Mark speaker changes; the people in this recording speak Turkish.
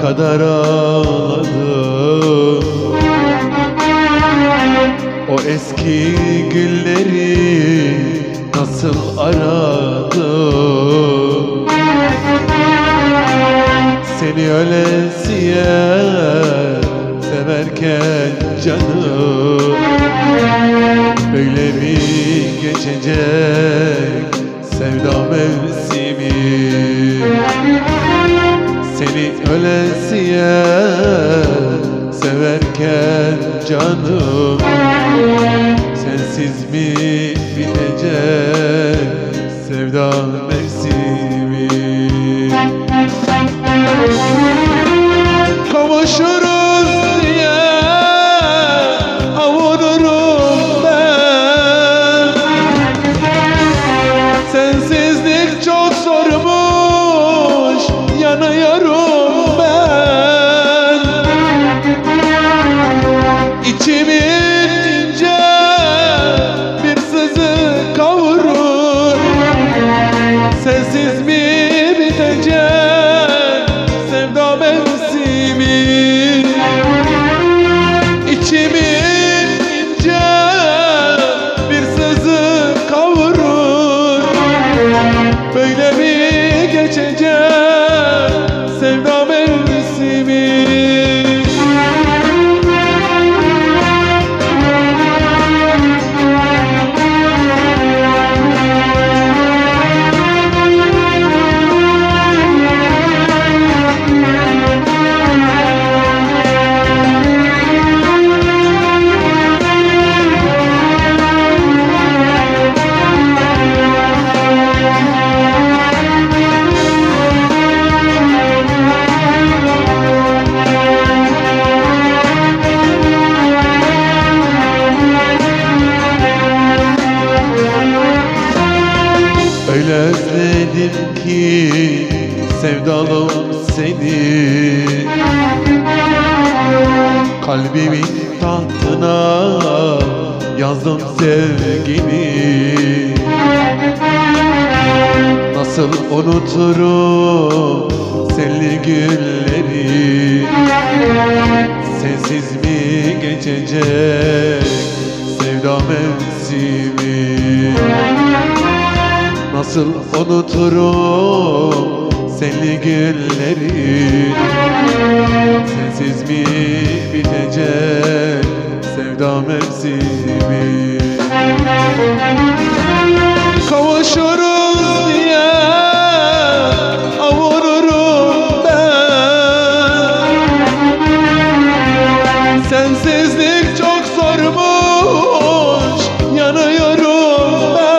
Speaker 1: kadar ağladım. O eski gülleri nasıl aradım? Seni ölesiye severken canım. Böyle bir geçecek sevda mevsimi Seni ölesiye severken canım Sensiz mi bitecek sevda mevsimi? Kavuşuruz özledim ki sevdalım seni. Kalbimin tahtına yazdım sevgini. Nasıl unuturum senli gülleri Sensiz mi geçecek sevda mevsimi Nasıl unuturum senli gülleri Sensiz mi bitecek sevda mevsimi Kavuşuruz diye avunurum ben. Sensizlik çok zormuş yanıyorum ben